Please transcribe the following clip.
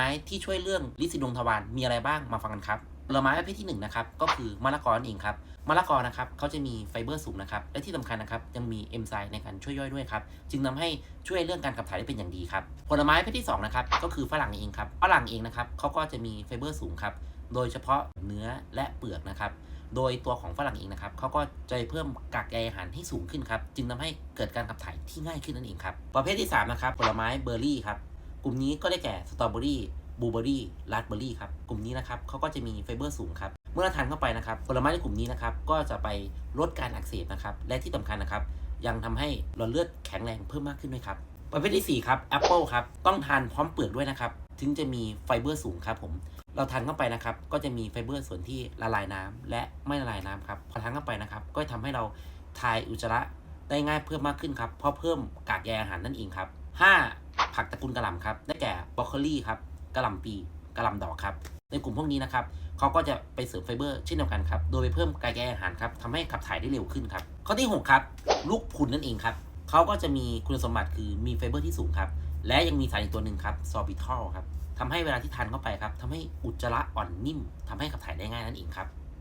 ม้ที่ช่วยเรื่องลินสีดวงทวารมีอะไรบ้างมาฟังกันครับผลไม้ประเภทที่หนึ่งนะครับก็คือมะละกอนั่นเองครับมะละกอนะครับเขาจะมีไฟเบอร์สูงนะครับและที่สำคัญนะครับยังมีเอนไซม์ในการช่วยย่อยด้วยครับจึงทำให้ช่วยเรื่องการขับถ่ายได้เป็นอย่างดีครับผลไม้ประเภทที่สองนะครับก็คือฝรั่งเองครับฝรั่งเองนะครับเขาก็จะมีไฟเบอร์สูงครับโดยเฉพาะเนื้อและเปลือกนะครับโดยตัวของฝรั่งเองนะครับเขาก็จะเพิ่มกากใยอาหารให้สูงขึ้นครับจึงทำให้เกิดการขับถ่ายที่ง่ายขึ้นนั่นเองครับประเภทที่3นะครับผลไม้เบอร์รี่ครับ กลุ่มนี้ก็ได้แก่สตรอเบอรี่บลูเบอรี่ราสเบอรี่ครับ กลุ่มนี้นะครับเขาก็จะมีไฟเบอร์สูงครับ เมื่อเราทานเข้าไปนะครับ ผลไม้ในกลุ่มนี้นะครับ ก็จะไปลดการอักเสบนะครับ และที่สำคัญนะครับ ยังทำให้หลอดเลือดแข็งแรงเพิ่มมากขึ้นด้วยครับ ประเภทที่ 4 ครับแอปเปิลครับ ต้องทานพร้อมเปลือกด้วยนะครับ ถึงจะมีไฟเบอร์สูงครับผม เราทานเข้าไปนะครับ ก็จะมีไฟเบอร์ส่วนที่ละลายน้ำและไม่ละลายน้ำครับ พอทานเข้าไปนะครับ ก็ทำให้เราทายอุจจาระได้ง่ายเพิ่มมากขึ้นครับ เพราะเพิ่มกากใยอาหารนั่นเองครับ 5. ผักตระกูลกระหล่ำครับ ได้แก่บรอกโคลีครับกระหล่ำปีกระหล่ำดอกครับ ในกลุ่มพวกนี้นะครับเขาก็จะไปเสริมไฟเบอร์เช่นเดียวกันครับ โดยไปเพิ่มกากใยอาหารครับทำให้ขับถ่ายได้เร็วขึ้นครับ ข้อที่ 6 ครับลูกพุนนั่นเองครับเขาก็จะมีคุณสมบัติคือมีไฟเบอร์ที่สูงครับ และยังมีสารอีกตัวหนึ่งครับซอร์บิทอลครับทำให้เวลาที่ทานเข้าไปครับทำให้อุจจาระอ่อนนิ่มทำให้ขับถ่ายได้ง่ายนั่นเองครับ